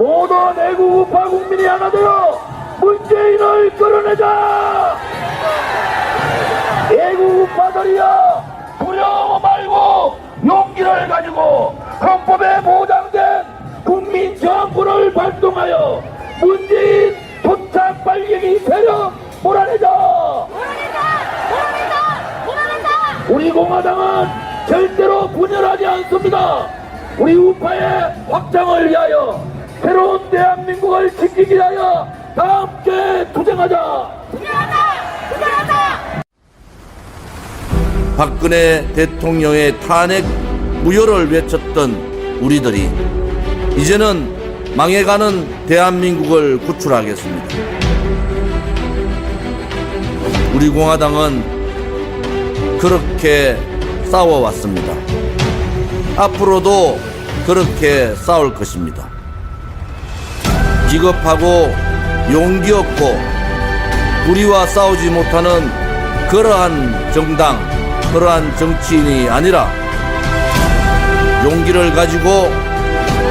모든 애국 우파 국민이 하나 되어 문재인을 끌어내자! 애국 우파들이여 두려워 말고 용기를 가지고 헌법에 보장된 국민 정부를 발동하여 문재인 도착 발갱이 세력 몰아내자! 우리 공화당은 절대로 분열하지 않습니다. 우리 우파의 확장을 위하여 새로운 대한민국을 지키기 위하여 다 함께 투쟁하자. 박근혜 대통령의 탄핵 무효를 외쳤던 우리들이 이제는 망해가는 대한민국을 구출하겠습니다. 우리 공화당은 그렇게 싸워왔습니다. 앞으로도 그렇게 싸울 것입니다. 기겁하고 용기 없고 우리와 싸우지 못하는 그러한 정당, 그러한 정치인이 아니라 용기를 가지고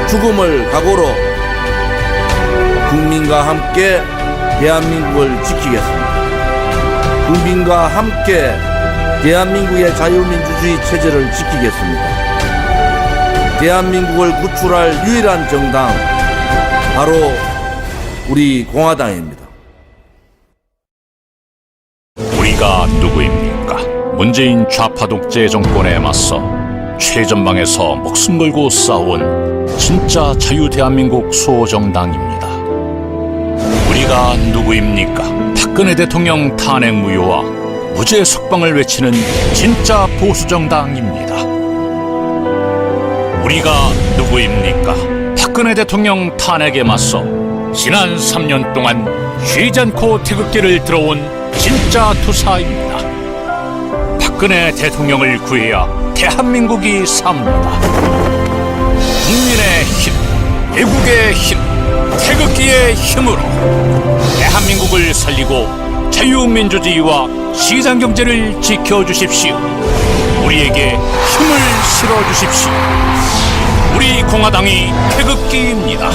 죽음을 각오로 국민과 함께 대한민국을 지키겠습니다. 국민과 함께 대한민국의 자유민주주의 체제를 지키겠습니다. 대한민국을 구출할 유일한 정당, 바로 우리 공화당입니다. 우리가 누구입니까? 문재인 좌파 독재 정권에 맞서 최전방에서 목숨 걸고 싸운 진짜 자유 대한민국 수호정당입니다. 우리가 누구입니까? 박근혜 대통령 탄핵 무효와 무죄 석방을 외치는 진짜 보수 정당입니다. 우리가 누구입니까? 박근혜 대통령 탄핵에 맞서 지난 3년 동안 쉬지 않고 태극기를 들어온 진짜 투사입니다. 박근혜 대통령을 구해야 대한민국이 삽니다. 국민의 힘, 애국의 힘, 태극기의 힘으로 대한민국을 살리고 자유민주주의와 시장경제를 지켜주십시오. 우리에게 힘을 실어주십시오. 우리 공화당이 태극기입니다.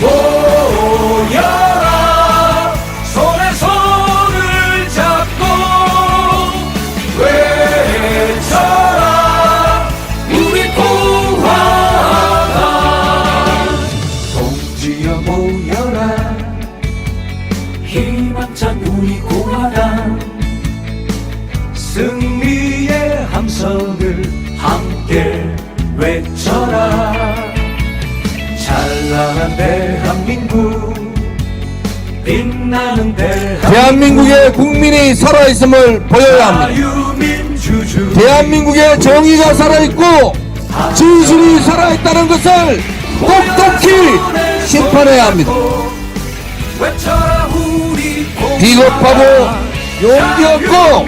모여라. 손에 손을 잡고 외쳐라. 우리 공화당. 동지여 모여라. 희망찬 우리 공화당. 승리의 함성을 함께 대한민국 대한민국의 국민이 살아있음을 보여야 합니다. 대한민국의 정의가 살아있고 진실이 살아있다는 것을 똑똑히 심판해야 합니다. 비겁하고 용기 없고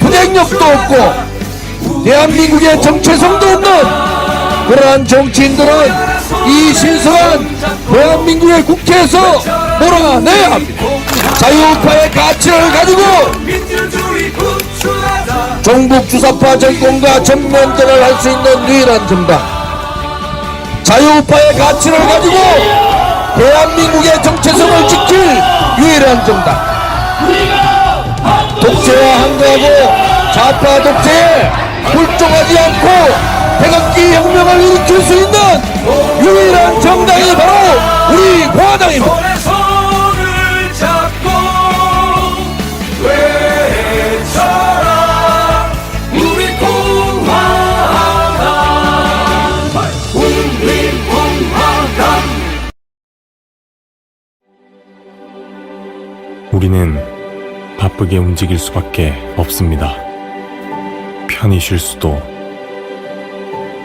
분행력도 없고 대한민국의 정체성도 없는 그러한 정치인들은 이 신성한 대한민국의 국회에서 몰아내야 합니다. 자유우파의 가치를 가지고 종북 주사파 정권과 전면전을 할 수 있는 유일한 정당 자유우파의 가치를 가지고 대한민국의 정체성을 지킬 유일한 정당 독재와 한가하고 좌파 독재에 굴종하지 않고 태극기 혁명을 일으킬 수 있는 유일한 정당이 바로 우리 공화당입니다. 우리는 바쁘게 움직일 수밖에 없습니다. 편히 쉴 수도,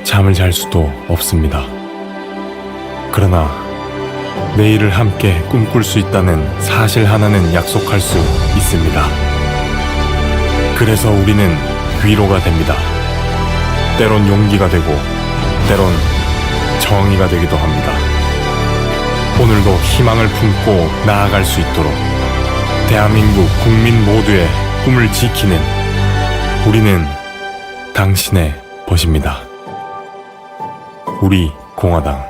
잠을 잘 수도 없습니다. 그러나 내일을 함께 꿈꿀 수 있다는 사실 하나는 약속할 수 있습니다. 그래서 우리는 위로가 됩니다. 때론 용기가 되고, 때론 정의가 되기도 합니다. 오늘도 희망을 품고 나아갈 수 있도록 대한민국 국민 모두의 꿈을 지키는 우리는 당신의 벗입니다. 우리 공화당